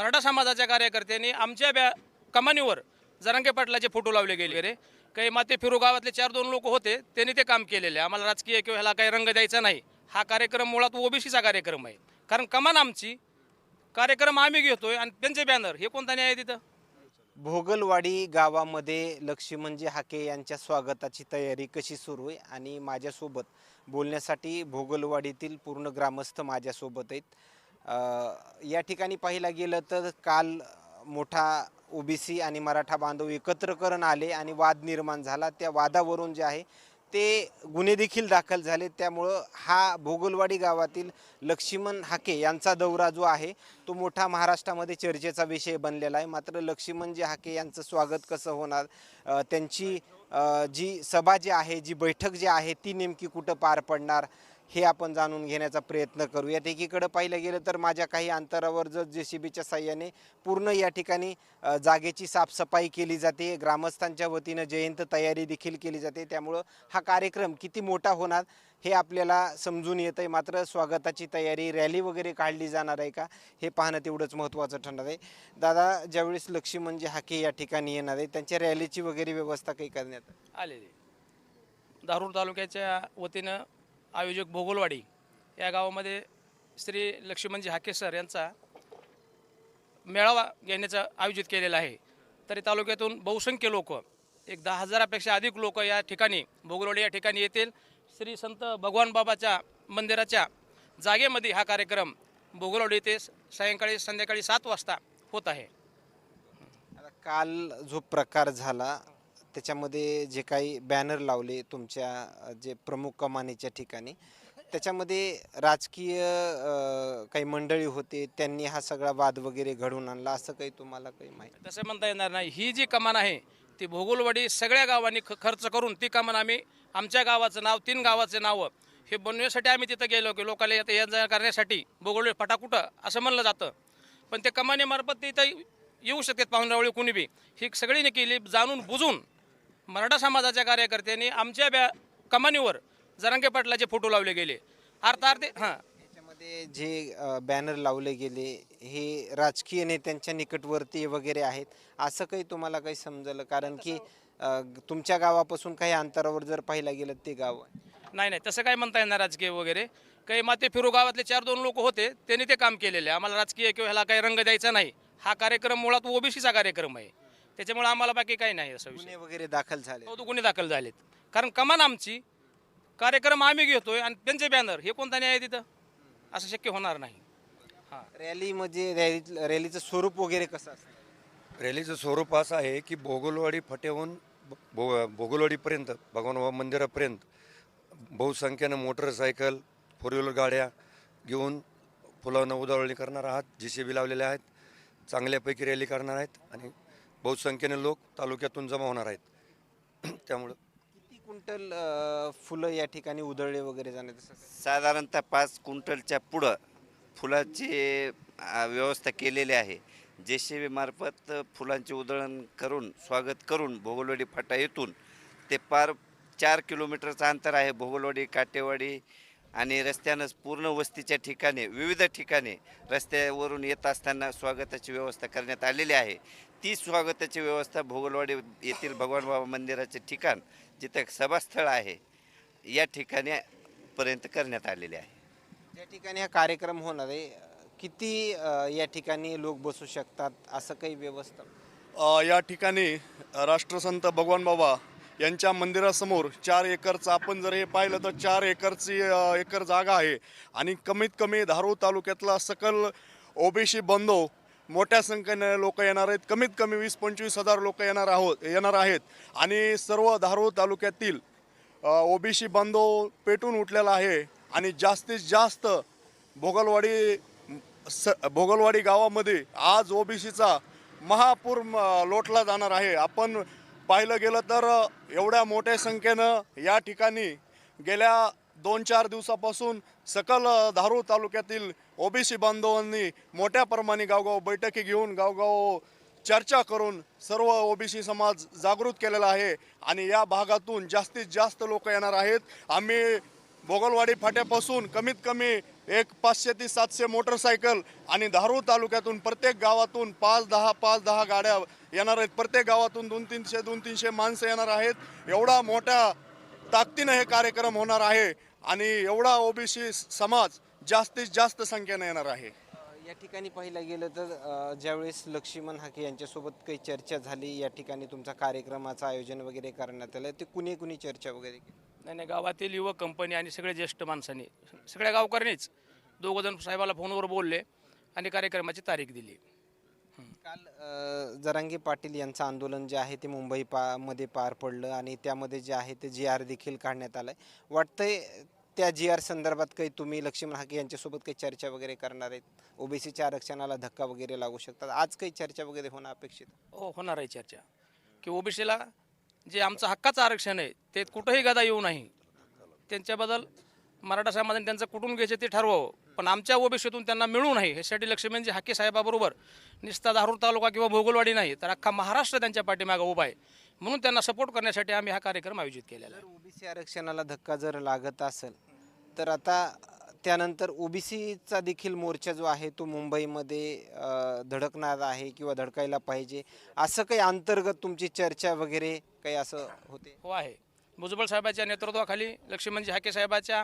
मराठा समाजाच्या कार्यकर्त्यांनी आमच्या ब्या कमानीवर जरांगे पाटलाचे फोटो लावले गेले. रे काही माते फिरू गावातले चार दोन लोक होते त्यांनी ते काम केलेले आहे. आम्हाला राजकीय किंवा ह्याला काही रंग द्यायचा नाही. हा कार्यक्रम मुळात ओबीसीचा कार्यक्रम आहे. कारण कमान आमची कार्यक्रम आम्ही घेतोय आणि त्यांचे बॅनर हे कोणता न्याय आहे तिथं? भोगलवाडी गावामध्ये लक्ष्मणजी हाके यांच्या स्वागताची तयारी कशी सुरू आहे आणि माझ्यासोबत बोलण्यासाठी भोगलवाडीतील पूर्ण ग्रामस्थ माझ्यासोबत आहेत. या ठिकाणी पाहिलं गेलं तर काल मोठा ओबीसी आणि मराठा बांधव एकत्र करून आले आणि वाद निर्माण झाला. त्या वादावरून जे आहे ते गुन्हे देखील दाखल झाले. त्यामुळं हा भोगलवाडी गावातील लक्ष्मण हाके यांचा दौरा जो आहे तो मोठा महाराष्ट्रामध्ये चर्चेचा विषय बनलेला आहे. मात्र लक्ष्मणजी हाके यांचं स्वागत कसं होणार त्यांची जी सभा जी आहे जी बैठक जी आहे ती नेमकी कुठं पार पडणार? हे आपण जाणून घेण्याचा प्रयत्न करू या एकीकडं पाहिलं गेलं तर माझ्या काही अंतरावर जर जे सी बीच्या साह्याने पूर्ण या ठिकाणी जागेची साफसफाई केली जाते. ग्रामस्थांच्या वतीनं जयंत तयारी देखील केली जाते. त्यामुळं हा कार्यक्रम किती मोठा होणार हे आपल्याला समजून येतं आहे मात्र स्वागताची तयारी रॅली वगैरे काढली जाणार आहे का हे पाहणं तेवढंच महत्त्वाचं ठरणार आहे. दादा ज्यावेळेस लक्ष्मी म्हणजे हाके या ठिकाणी येणार आहे त्यांच्या रॅलीची वगैरे व्यवस्था काही करण्यात आलेली. दारूर तालुक्याच्या वतीनं आयोजक भोगोलवाडी या गावामध्ये श्री लक्ष्मणजी हाके सर यांचा मेळावा घेण्याचं आयोजित केलेला आहे. तरी तालुक्यातून बहुसंख्य लोक एक दहा हजारापेक्षा अधिक लोक या ठिकाणी भोगलवाडी या ठिकाणी येतील. श्री संत भगवान बाबाच्या मंदिराच्या जागेमध्ये हा कार्यक्रम भोगलवाडी येथे सायंकाळी संध्याकाळी सात वाजता होत आहे. आता काल जो प्रकार झाला त्याच्यामध्ये जे काही बॅनर लावले तुमच्या जे प्रमुख कमानीच्या ठिकाणी त्याच्यामध्ये राजकीय काही मंडळी होते त्यांनी हा सगळा वाद वगैरे घडवून आणला असं काही तुम्हाला काही माहिती? तसं म्हणता येणार नाही. ही जी कमान आहे ती भोगुलवाडी सगळ्या गावांनी ख खर्च करून ती कमान आम्ही आमच्या गावाचं नाव तीन गावाचे नावं हे बनवण्यासाठी आम्ही तिथं गेलो की लोकांना येतं ये जा करण्यासाठी भोगोलवाडी फटाकुटं असं म्हणलं जातं. पण ते कमानीमार्फत ते इथं येऊ शकतात पाहुणरावळी कुणी बी. ही सगळीने केली जाणून बुजून मराठा समाजाच्या कार्यकर्त्यांनी आमच्या ब्या कमानीवर जरांगे पाटलाचे फोटो लावले गेले. अर्थार्थ हां. त्याच्यामध्ये जे बॅनर लावले गेले हे राजकीय नेत्यांच्या निकटवर्ती वगैरे आहेत असं काही तुम्हाला काही समजलं? कारण की अ, तुमच्या गावापासून काही अंतरावर जर पाहिलं गेलं ते गाव आहे. नाही नाही तसं काय म्हणता येणार राजकीय वगैरे. काही माते फिरू गावातले चार दोन लोक होते त्यांनी ते काम केलेले आहे. आम्हाला राजकीय किंवा ह्याला काही रंग द्यायचा नाही. हा कार्यक्रम मुळात ओबीसीचा कार्यक्रम आहे. त्याच्यामुळे आम्हाला बाकी काही नाही असं विषय. गुन्हे वगैरे दाखल झाले. चौदा गुन्हे दाखल झालेत. कारण कमान आमची कार्यक्रम आम्ही घेतोय आणि त्यांचे बॅनर हे कोणता न्याय आहे तिथं? असं शक्य होणार नाही. हां. रॅलीमध्ये रॅली रॅलीचं स्वरूप वगैरे कसं असतं? रॅलीचं स्वरूप असं आहे की भोगलवाडी फटेहून भो भोगलवाडीपर्यंत भगवान बाबा मंदिरापर्यंत बहुसंख्येनं मोटरसायकल फोर व्हीलर गाड्या घेऊन फुलांना उधळणी करणार आहात जी सी बी लावलेल्या आहेत चांगल्यापैकी रॅली करणार आहेत आणि बहुसंख्येने लोक तालुक्यातून जमा होणार आहेत. त्यामुळं किती क्विंटल अ, फुलं या ठिकाणी उधळले वगैरे जाणे तसं काही? साधारणतः पाच क्विंटलच्या पुढं फुलाची व्यवस्था केलेली आहे. जे सी बी मार्फत फुलांचे उधळण करून स्वागत करून भोगलवाडी फाटा येथून ते पार चार किलोमीटरचं अंतर आहे. भोगलवाडी काटेवाडी आणि रस्त्यानंच पूर्ण वस्तीच्या ठिकाणी विविध ठिकाणी रस्त्यावरून येत असताना स्वागताची व्यवस्था करण्यात आलेली आहे. ती स्वागताची व्यवस्था भोगलवाडी येथील भगवान बाबा मंदिराचे ठिकाण जिथं सभास्थळ आहे या ठिकाणी पर्यंत करण्यात आलेले आहे. ज्या ठिकाणी हा कार्यक्रम होणार आहे किती या ठिकाणी लोक बसू शकतात असं काही व्यवस्था? या ठिकाणी राष्ट्रसंत भगवान बाबा यांच्या मंदिरासमोर चार एकरचं आपण जर हे पाहिलं तर चार एकरची एकर जागा आहे. आणि कमीत कमी धारूर तालुक्यातला सकल ओबीसी बंधव मोठ्या संख्येनं लोक येणार आहेत. कमीत कमी वीस पंचवीस हजार लोक येणार आहोत येणार आहेत. आणि सर्व धारूर तालुक्यातील ओबीसी बांधव पेटून उठलेला आहे. आणि जास्तीत जास्त भोगलवाडी स भोगलवाडी गावामध्ये आज ओबीसीचा महापूर लोटला जाणार आहे. आपण पाहिलं गेलं तर एवढ्या मोठ्या संख्येनं या ठिकाणी गेल्या दोन चार दिवसापासून सकल धारूर तालुक्यातील ओबीसी बांधवांनी मोठ्या प्रमाणे गावगाव बैठकी घेऊन गावगाव चर्चा करून सर्व ओबीसी समाज जागृत केलेला आहे आणि या भागातून जास्तीत जास्त लोक येणार आहेत. आम्ही भोगलवाडी फाट्यापासून कमीत कमी एक पाचशे ते सातशे मोटरसायकल आणि धारूर तालुक्यातून प्रत्येक गावातून पाच दहा पाच दहा गाड्या येणार आहेत. प्रत्येक गावातून दोन तीनशे दोन तीनशे माणसं येणार आहेत. एवढा मोठ्या ताकदीनं हे कार्यक्रम होणार आहे. आणि एवढा ओबीसी समाज जास्तीत जास्त संख्येने येणार आहे. या ठिकाणी पाहिलं गेलं तर ज्यावेळेस लक्ष्मण हाके यांच्यासोबत काही चर्चा झाली या ठिकाणी तुमचा कार्यक्रमाचं आयोजन वगैरे करण्यात आलं ते कुणी कुणी चर्चा वगैरे केली? नाही नाही गावातील युवक कंपनी आणि सगळे ज्येष्ठ माणसांनी सगळ्या गावकऱ्यांनीच दोघंजण साहेबाला फोनवर बोलले आणि कार्यक्रमाची तारीख दिली. काल अ, जरांगे पाटील यांचं आंदोलन जे आहे ते मुंबई पा मध्ये पार पडलं आणि त्यामध्ये जे आहे ते जी आर देखील काढण्यात आलंय. वाटतंय त्या जी आर संदर्भात काही तुम्ही लक्ष्मण हाके यांच्यासोबत काही चर्चा वगैरे करणार आहेत? ओबीसीच्या आरक्षणाला धक्का वगैरे लागू शकतात. आज काही चर्चा वगैरे होणं अपेक्षित आहे? हो होणार आहे चर्चा. की ओबीसीला जे आमचं हक्काचं आरक्षण आहे ते कुठंही गदा येऊ नाही. त्यांच्याबद्दल मराठा समाजाने त्यांचं कुठून घ्यायचं ते ठरवावं. पण आमच्या ओबीसीतून त्यांना मिळू नये ह्यासाठी लक्ष्मीजी हाके साहेबाबरोबर निस्ता धारूर तालुका किंवा भोगलवाडी नाही तर अख्खा महाराष्ट्र त्यांच्या पाठीमागं उभा आहे. म्हणून त्यांना सपोर्ट करण्यासाठी आम्ही हा कार्यक्रम आयोजित केलेला आहे. ओबीसी आरक्षणाला धक्का जर लागत असेल तर आता त्यानंतर ओबीसीचा देखील मोर्चा जो आहे तो मुंबईमध्ये धडकणार आहे किंवा धडकायला पाहिजे. असं काही अंतर्गत तुमची चर्चा वगैरे काही असं होते? हो आहे. भुजबळ साहेबाच्या नेतृत्वाखाली लक्ष्मणजी हाके साहेबाच्या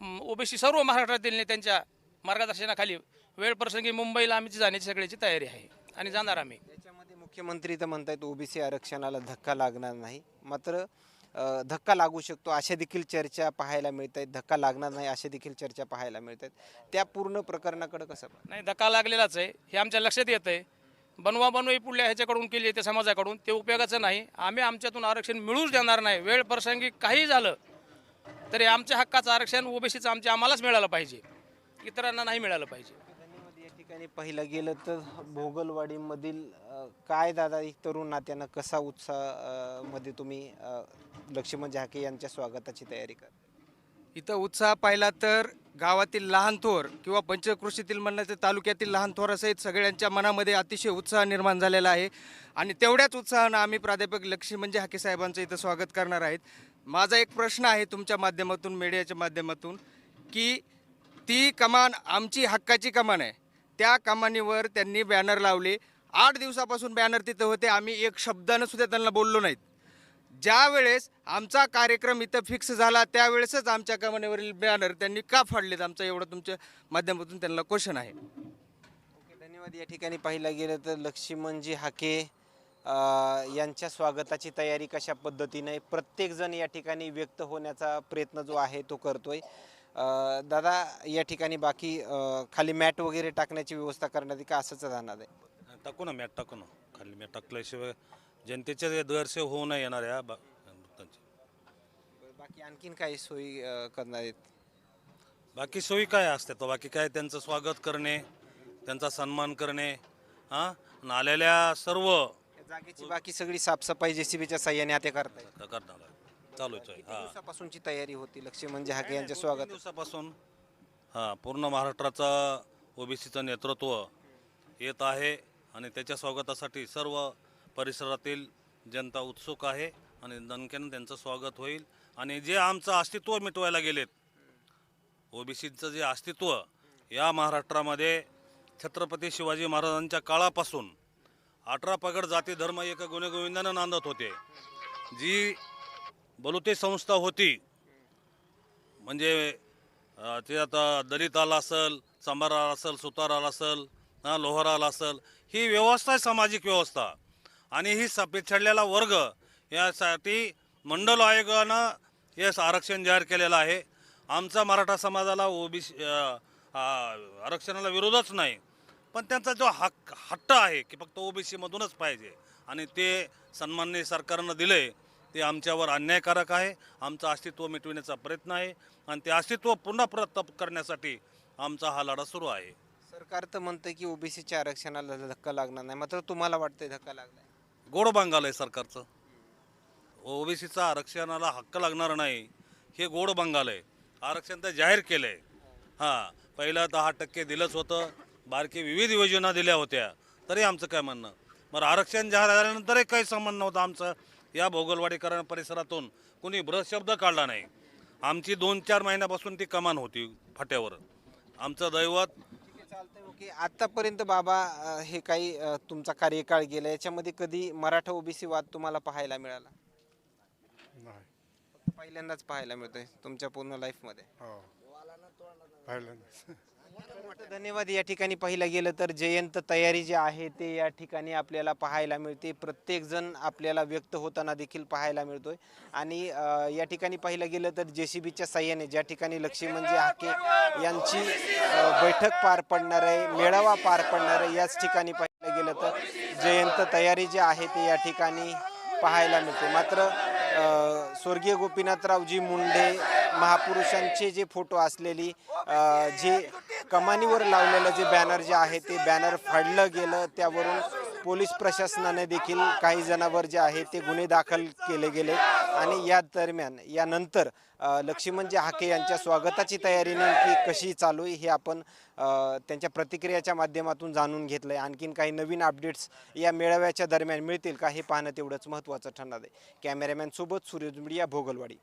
ओबीसी सर्व महाराष्ट्रातील नेत्यांच्या मार्गदर्शनाखाली वेळ प्रसंगी मुंबईला आमची जाण्याची सगळ्याची तयारी आहे. आणि जाणार आम्ही. याच्यामध्ये मुख्यमंत्री तर म्हणतायत ओबीसी आरक्षणाला धक्का लागणार नाही. मात्र धक्का लागू शकतो अशा देखील चर्चा पाहायला मिळत आहेत धक्का लागणार नाही अशा देखील चर्चा पाहायला मिळत आहेत त्या पूर्ण प्रकरणाकडे कसं? नाही धक्का लागलेलाच आहे. हे आमच्या लक्षात येतं आहे. बनवा बनवाई पुढल्या ह्याच्याकडून केली आहे त्या समाजाकडून. ते उपयोगाचं नाही. आम्ही आमच्यातून आरक्षण मिळूच देणार नाही. वेळ प्रसंगी काही झालं तरी आमच्या हक्काचं आरक्षण ओबीसीचं आमच्या आम्हालाच मिळालं पाहिजे. इतरांना नाही मिळालं पाहिजे. धन्यवाद. या ठिकाणी पाहिलं गेलं तर भोगलवाडीमधील अ, काय दादा एक तरुण नात्यानं कसा उत्साह अ, मध्ये तुम्ही अ, लक्ष्मण झाके यांच्या स्वागताची तयारी कर इथं उत्साह पाहिला तर गावातील लहान थोर किंवा पंचकृषीतील म्हणण्याचे तालुक्यातील लहान थोरासहित सगळ्यांच्या मनामध्ये अतिशय उत्साह निर्माण झालेला आहे. आणि तेवढ्याच उत्साहानं आम्ही प्राध्यापक लक्ष्मी म्हणजे हाके साहेबांचं इथं स्वागत करणार आहेत. माझा एक प्रश्न आहे तुमच्या माध्यमातून मीडियाच्या माध्यमातून की ती कमान आमची हक्काची कमान आहे. त्या कमानीवर त्यांनी बॅनर लावले. आठ दिवसापासून बॅनर तिथं होते. आम्ही एक शब्दानं सुद्धा त्यांना बोललो नाहीत. ज्या वेळेस आमचा कार्यक्रम इथं फिक्स झाला त्यावेळेसच आमच्या कमानीवरील बॅनर त्यांनी का फाडलेत? आमचं एवढं तुमच्या माध्यमातून त्यांना क्वेश्चन आहे. ओके धन्यवाद. या ठिकाणी पाहिलं गेलं तर लक्ष्मणजी हाके यांच्या स्वागताची तयारी कशा पद्धतीने? प्रत्येकजण या ठिकाणी व्यक्त होण्याचा प्रयत्न जो आहे तो करतोय. दादा या ठिकाणी बाकी खाली मॅट वगैरे टाकण्याची व्यवस्था करण्यात का? असंच राहणार आहे. टाकू ना मॅट टाकू ना. खाली मॅट टाकल्याशिवाय जनतेच्या गैरसेव होऊ नये येणार या बा-. बाकी आणखीन काही सोयी करणार आहेत? बाकी सोयी काय असतात? बाकी काय त्यांचं स्वागत करणे त्यांचा सन्मान करणे हां? आलेल्या सर्व जागेची बाकी सगळी साफसफाई जेसीबीच्या साह्याने आता करताय. करणार आहे. चालूच आहे हां. दिवसापासूनची तयारी होती लक्ष्मणजी हाके यांच्या स्वागत दिवसापासून हां पूर्ण महाराष्ट्राचा ओबीसीचं नेतृत्व येत आहे आणि त्याच्या स्वागतासाठी सर्व परिसरातील जनता उत्सुक आहे आणि दणक्यानं त्यांचं स्वागत होईल. आणि जे आमचं अस्तित्व मिटवायला गेलेत ओबीसीचं जे अस्तित्व या महाराष्ट्रामध्ये छत्रपती शिवाजी महाराजांच्या काळापासून अठरा पगड जाती धर्म एक गुणगोविंदानं नांदत होते. जी बलुते संस्था होती म्हणजे अ, ते आता दलित आला असेल चांभार आला असेल सुतार आला असेल हां लोहार आला असेल ही व्यवस्था आहे सामाजिक व्यवस्था. आणि ही स पिछडलेला वर्ग यासाठी मंडल आयोगानं हे आरक्षण जाहीर केलेलं आहे. आमचा मराठा समाजाला ओबीसी आरक्षणाला विरोधच नाही. पण त्यांचा जो हक हट्ट आहे की फक्त ओबीसी मधूनच पाहिजे आणि ते सन्माननीय सरकारनं दिले ते आमच्यावर अन्यायकारक आहे आमचं अस्तित्व मिटविण्याचा प्रयत्न आहे आणि ते अस्तित्व पुन्हा प्रतप करण्यासाठी आमचा हा लढा सुरू आहे. सरकार तर म्हणतंय की ओबीसीच्या आरक्षणाला धक्का लागणार नाही मात्र तुम्हाला वाटतंय धक्का लागलाय गोड बांगाल आहे सरकारचं. ओबीसीचा आरक्षणाला हक्क लागणार नाही हे गोड बंगाल आहे. आरक्षण तर जाहीर केलं आहे हां पहिलं दहा टक्के दिलंच होतं बारकी विविध योजना दिल्या होत्या. तरी आमचं काय म्हणणं? मग आरक्षण जाहीर झाल्यानंतरही काही संबंध नव्हता आमचं. या भोगलवाडीकरण परिसरातून कुणी शब्द काढला नाही. आमची दोन चार महिन्यापासून ती कमान होती फाट्यावर. आमचं दैवत ओके आतापर्यंत बाबा अ, हे काही अ, तुमचा कार्यकाळ गेला याच्यामध्ये कधी मराठा ओबीसी वाद तुम्हाला पाहायला मिळाला? नाही. फक्त पहिल्यांदाच पाहायला मिळतोय तुमच्या पूर्ण लाईफमध्ये हो. पाहिलं नाही. धन्यवाद. या ठिकाणी पाहिलं गेलं तर जयंत तयारी जी आहे ते या ठिकाणी आपल्याला पाहायला मिळते. प्रत्येकजण आपल्याला व्यक्त होताना देखील पाहायला मिळतोय. आणि या ठिकाणी पाहिलं गेलं तर जे सी बीच्या साह्याने ज्या ठिकाणी लक्ष्मी म्हणजे हाके यांची बैठक पार पडणार आहे मेळावा पार पडणार आहे याच ठिकाणी पाहिलं गेलं तर जयंत तयारी जी आहे ते या ठिकाणी पाहायला मिळते. मात्र स्वर्गीय गोपीनाथरावजी मुंडे महापुरुषांचे जे फोटो असलेली जे कमानीवर लावलेलं जे बॅनर जे आहे ते बॅनर फाडलं गेलं. त्यावरून पोलीस प्रशासनाने देखील काही जणांवर जे आहे ते गुन्हे दाखल केले गेले. आणि या दरम्यान यानंतर लक्ष्मणजी हाके यांच्या स्वागताची तयारी नेमकी कशी चालू आहे हे आपण त्यांच्या प्रतिक्रियाच्या माध्यमातून जाणून घेतलं आहे आणखीन काही नवीन अपडेट्स या मेळाव्याच्या दरम्यान मिळतील का हे पाहणं तेवढंच महत्त्वाचं ठरणार आहे. कॅमेरामॅनसोबत सूर्यज मीडिया भोगलवाडी.